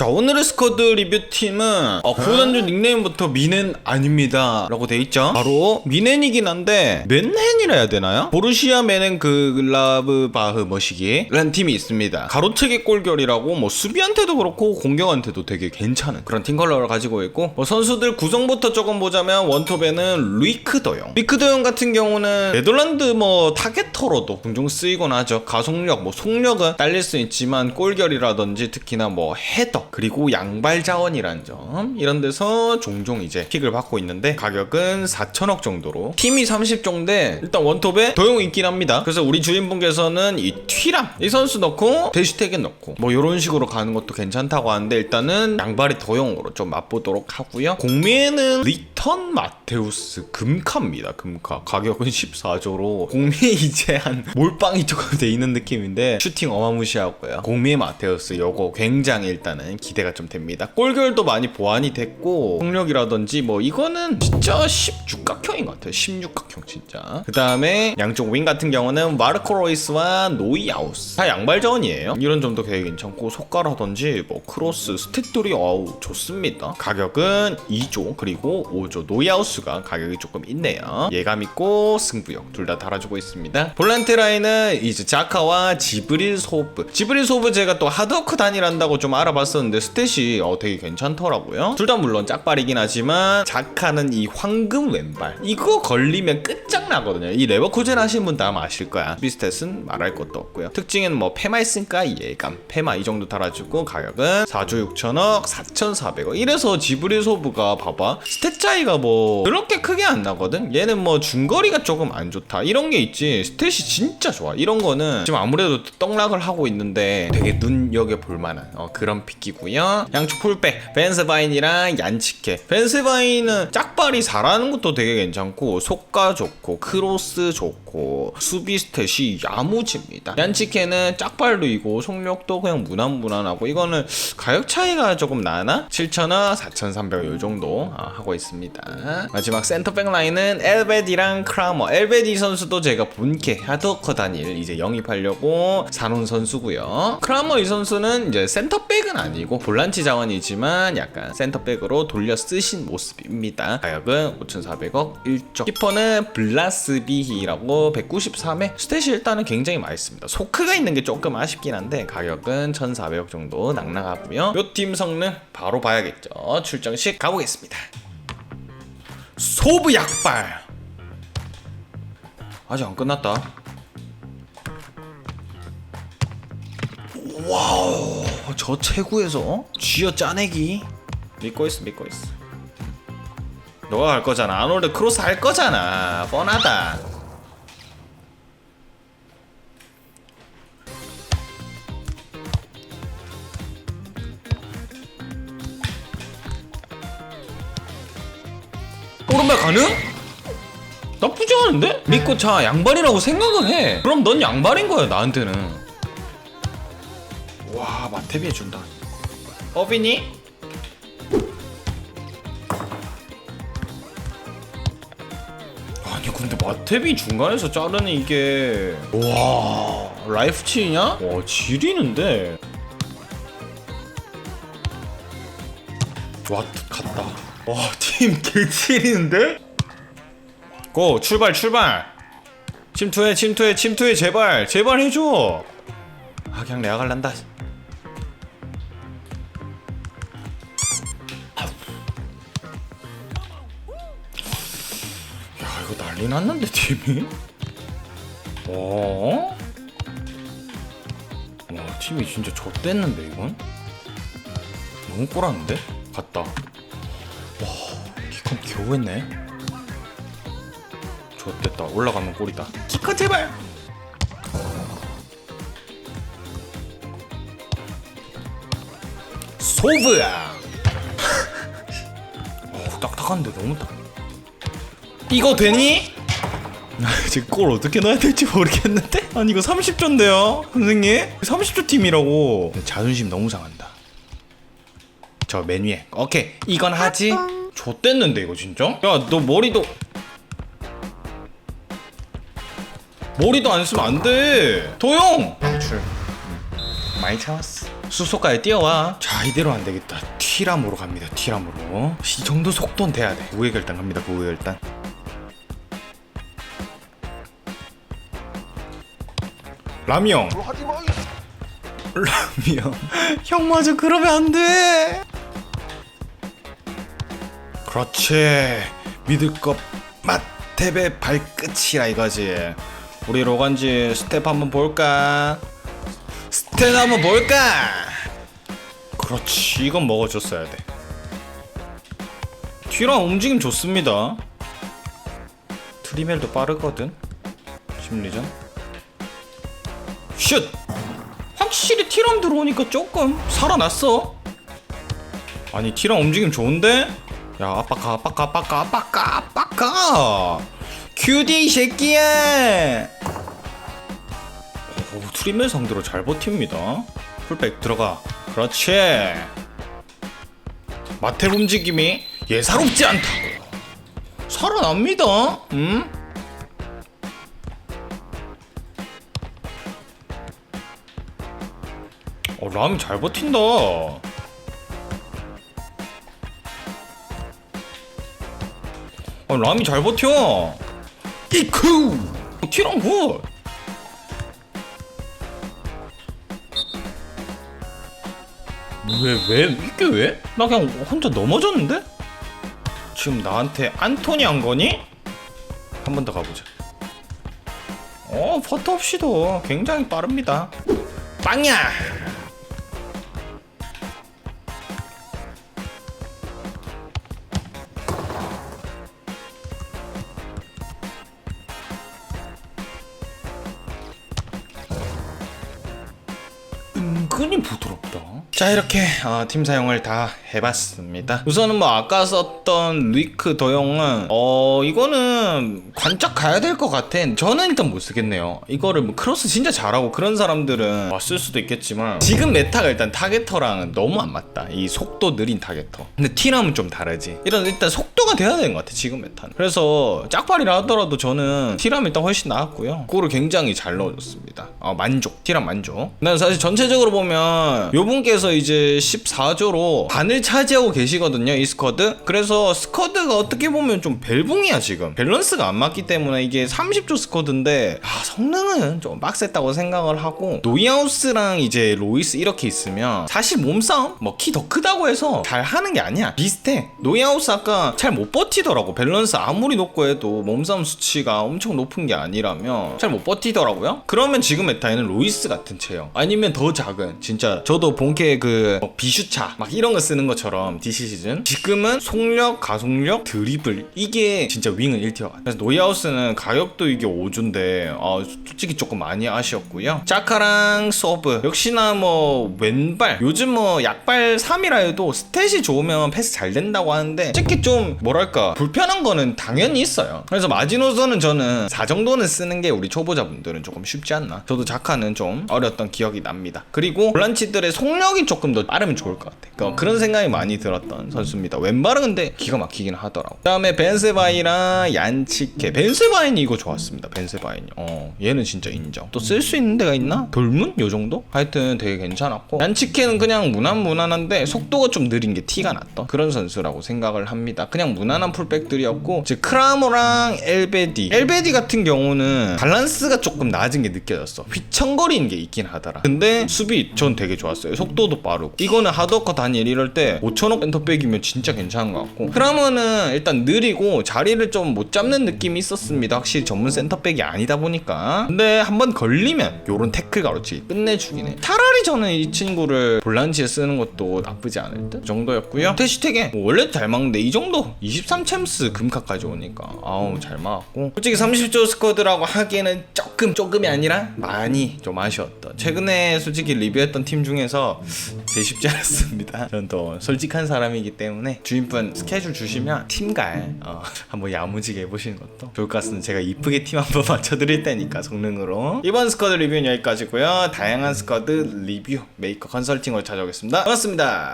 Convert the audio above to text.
자 오늘의 스쿼드 리뷰팀은 어, 구단주 닉네임부터 미넨 아닙니다. 라고 돼 있죠? 바로 미넨이긴 한데 맨헨이라 해야 되나요? 보르시아 메넨 글라브 바흐 머시기 라는 팀이 있습니다. 가로채기 골결이라고 뭐 수비한테도 그렇고 공격한테도 되게 괜찮은 그런 팀 컬러를 가지고 있고 뭐 선수들 구성부터 조금 보자면 원톱에는 루이크 더용. 루이크 더용 같은 경우는 네덜란드 뭐 타겟터로도 종종 쓰이곤 하죠. 가속력 뭐 속력은 딸릴 수 있지만 골결이라든지 특히나 뭐 헤더 그리고 양발 자원이란 점 이런 데서 종종 이제 픽을 받고 있는데 가격은 4천억 정도로. 팀이 30정대 일단 원톱에 도용 있긴 합니다. 그래서 우리 주인분께서는 이 튀람 이 선수 넣고 대시택에 넣고 뭐 이런 식으로 가는 것도 괜찮다고 하는데 일단은 양발이 도용으로 좀 맛보도록 하고요. 공미에는 리턴 마테우스 금카입니다 금카. 가격은 14조로. 공미에 이제 한 몰빵이 조금 돼 있는 느낌인데 슈팅 어마무시하고요. 공미의 마테우스 요거 굉장히 일단은 기대가 좀 됩니다. 골결도 많이 보완이 됐고 속력이라든지 뭐 이거는 진짜 16각형인 것 같아요. 16각형 진짜. 그 다음에 양쪽 윙 같은 경우는 마르코 로이스와 노이 아우스. 다 양발 자원이에요. 이런 점도 되게 괜찮고 속가라든지 뭐 크로스 스탯들이 어우 좋습니다. 가격은 2조 그리고 5조. 노이 아우스가 가격이 조금 있네요. 예감 있고 승부욕 둘 다 달아주고 있습니다. 볼란테 라인은 이제 자카와 지브릴 소브 지브릴 소브 제가 또 하드워크 단일한다고 좀 알아봤 었는데 스탯이 어, 되게 괜찮더라고요. 둘 다 물론 짝발이긴 하지만 자카는 이 황금 왼발. 이거 걸리면 끝장나거든요. 이 레버쿠젠 하신 분다 아마 아실 거야. 비스탯은 말할 것도 없고요. 특징은 뭐 페마 있으니까 예감. 페마 이 정도 달아주고 가격은 4조 6천억 4,400억. 이래서 지브릴 소브가 봐봐. 스탯 차이가 뭐 그렇게 크게 안 나거든? 얘는 뭐 중거리가 조금 안 좋다. 이런 게 있지. 스탯이 진짜 좋아. 이런 거는 지금 아무래도 떡락을 하고 있는데 되게 눈여겨 볼 만한 어, 그런 픽 이고요. 양쪽 풀백. 벤스바인이랑 얀치케. 벤스바인은 짝발이 잘하는 것도 되게 괜찮고 속가 좋고 크로스 좋고 수비 스탯이 야무집니다. 얀치케는 짝발로이고 속력도 그냥 무난무난하고 이거는 가격 차이가 조금 나나? 7,000원, 4,300원 요 정도 아, 하고 있습니다. 마지막 센터백 라인은 엘베디랑 크라머. 엘베디 선수도 제가 본캐 하드워커 단일 이제 영입하려고 사놓은 선수고요. 크라머 이 선수는 이제 센터백은 아니 고 볼란치 자원이지만 약간 센터백으로 돌려 쓰신 모습입니다. 가격은 5,400억 1조 키퍼는 블라스비히라고 193에 스탯이 일단은 굉장히 맛있습니다. 소크가 있는 게 조금 아쉽긴 한데 가격은 1,400억 정도 낙낙하고요. 요팀 성능 바로 봐야겠죠. 출정식 가보겠습니다. 소부 약발. 아직 안 끝났다. 와우 저 체구에서? 쥐어 짜내기. 믿고 있어 믿고 있어. 너가 할 거잖아. 아놀드 크로스 할 거잖아. 뻔하다. 오른발 가능? 나쁘지 않은데? 믿고 자 양발이라고 생각은 해. 그럼 넌 양발인 거야 나한테는 와 마테비 해준다. 어비니? 아니 근데 마테비 중간에서 자르는 이게. 와 라이프 치냐? 와 지리는데. 와 갔다. 와팀 개지리는데? 고 출발 출발. 침투해 침투해 침투해 제발. 제발 해줘. 아 그냥 내가 갈란다 난리 났는데 팀이? 어? 와 팀이 진짜 좆됐는데 이건? 너무 꼬랐는데? 갔다. 와 키컨 겨우 했네. 좆됐다. 올라가면 골이다. 키컨 제발! 소브야! 어우 딱딱한데 너무 딱 이거 되니? 지금 골 어떻게 넣어야 될지 모르겠는데? 아니 이거 30조인데요 선생님? 30조 팀이라고. 자존심 너무 상한다. 저맨 위에. 오케이 이건 하지. 좆됐는데 이거 진짜? 야 너 머리도. 머리도 안 쓰면 안돼. 도용! 출 많이 참았어. 숲속까지 뛰어와. 자 이대로 안 되겠다. 티람으로 갑니다 티람으로. 이 정도 속도는 돼야 돼. 우회 결단 갑니다 그 우회 결단 라미 형. 라미 형 형 맞아 그러면 안 돼. 그렇지. 믿을 것 맛탭의 발끝이라 이거지. 우리 로간지 스텝 한번 볼까? 스텝 한번 볼까? 그렇지. 이건 먹어줬어야 돼. 뒤랑 움직임 좋습니다. 트리멜도 빠르거든? 심리전 슛. 확실히 티랑 들어오니까 조금 살아났어. 아니 티랑 움직임 좋은데? 야 아빠가 아빠가 아빠가 아빠가 아빠가. 큐디 이 새끼야. 오 트리멜 상대로 잘 버팁니다. 풀백 들어가. 그렇지. 마텔 움직임이 예사롭지 않다고 살아납니다. 음? 람이 잘 버틴다. 어, 람이 잘 버텨. 이쿠! 티랑 굿! 왜, 왜, 이게 왜? 나 그냥 혼자 넘어졌는데? 지금 나한테 안토니 한 거니? 한 번 더 가보자. 어, 퍼터 없이도 굉장히 빠릅니다. 빵야! 자 이렇게 어, 팀 사용을 다 해봤습니다. 우선은 뭐 아까 썼던 리크 도형은 어 이거는 관짝 가야 될 것 같아. 저는 일단 못 쓰겠네요. 이거를 뭐 크로스 진짜 잘하고 그런 사람들은 뭐쓸 수도 있겠지만 지금 메타가 일단 타겟터랑은 너무 안 맞다. 이 속도 느린 타겟터. 근데 티람은 좀 다르지. 이런 일단 속도가 돼야 되는 것 같아 지금 메타는. 그래서 짝발이라 하더라도 저는 티람 일단 훨씬 나았고요. 그거를 굉장히 잘 넣어줬습니다. 어, 만족. 티람 만족. 난 사실 전체적으로 보면 요분께서 이제 14조로 반을 차지하고 계시거든요 이 스쿼드. 그래서 스쿼드가 어떻게 보면 좀 벨붕이야 지금. 밸런스가 안 맞기 때문에 이게 30조 스쿼드인데 아, 성능은 좀 빡셌다고 생각을 하고 노이하우스랑 이제 로이스 이렇게 있으면 사실 몸싸움? 뭐 키 더 크다고 해서 잘 하는 게 아니야. 비슷해. 노이하우스 아까 잘 못 버티더라고. 밸런스 아무리 높고 해도 몸싸움 수치가 엄청 높은 게 아니라면 잘 못 버티더라고요. 그러면 지금 메타에는 로이스 같은 체형. 아니면 더 작은. 진짜 저도 본캐 그뭐 비슈차 막 이런 거 쓰는 것처럼 DC 시즌. 지금은 속력 가속력 드리블. 이게 진짜 윙은 1티어가 그래서 노이하우스는 가격도 이게 5조인데 아, 솔직히 조금 많이 아쉬웠고요. 짜카랑 서브. 역시나 뭐 왼발. 요즘 뭐 약발 3이라 해도 스탯이 좋으면 패스 잘 된다고 하는데 솔직히 좀 뭐랄까 불편한 거는 당연히 있어요. 그래서 마지노선은 저는 4 정도는 쓰는 게 우리 초보자분들은 조금 쉽지 않나. 저도 자카는 좀 어렸던 기억이 납니다. 그리고 볼란치들의 속력이 조금 더 빠르면 좋을 것 같아. 그러니까 그런 생각이 많이 들었던 선수입니다. 왼발은 근데 기가 막히긴 하더라고. 그 다음에 벤세바이랑 얀치케. 벤세바인이 이거 좋았습니다. 벤세바인이 어 얘는 진짜 인정. 또 쓸 수 있는 데가 있나? 돌문? 요 정도? 하여튼 되게 괜찮았고. 얀치케는 그냥 무난 무난한데 속도가 좀 느린 게 티가 났던 그런 선수라고 생각을 합니다. 그냥 무난한 풀백들이었고 이제 크라모랑 엘베디. 엘베디 같은 경우는 밸런스가 조금 낮은 게 느껴졌어. 휘청거리는 게 있긴 하더라. 근데 수비 전 되게 좋았어요. 속도도 빠르고. 이거는 하드워커 단일 이럴 때 5천억 엔터백이면 진짜 괜찮은 것 같고. 크라모는 일단 느리고 자리를 좀 못 잡는 느낌이 있었습니다. 확실히 전문 센터백이 아니다 보니까. 근데 한번 걸리면 요런 태클 가로치 끝내주긴 해. 차라리 저는 이 친구를 볼란치에 쓰는 것도 나쁘지 않을 듯 정도였고요. 태시텍에 뭐 원래 잘 막는데 이 정도? 23챔스 금카까지 오니까. 아우 잘 막았고. 솔직히 30조 스쿼드라고 하기에는 조금 조금이 아니라 많이 좀 아쉬웠던. 최근에 솔직히 리뷰했던 팀 중에서 제일 쉽지 않았습니다. 전또 솔직한 사람이기 때문에 주인분 스케줄 주시면 팀갈 어, 한번 야무지게 해보시는 것도 좋을 것 같습니다. 제가 이쁘게 팀 한번 맞춰드릴 테니까 성능으로. 이번 스쿼드 리뷰는 여기까지고요. 다양한 스쿼드 리뷰 메이커 컨설팅으로 찾아오겠습니다. 반갑습니다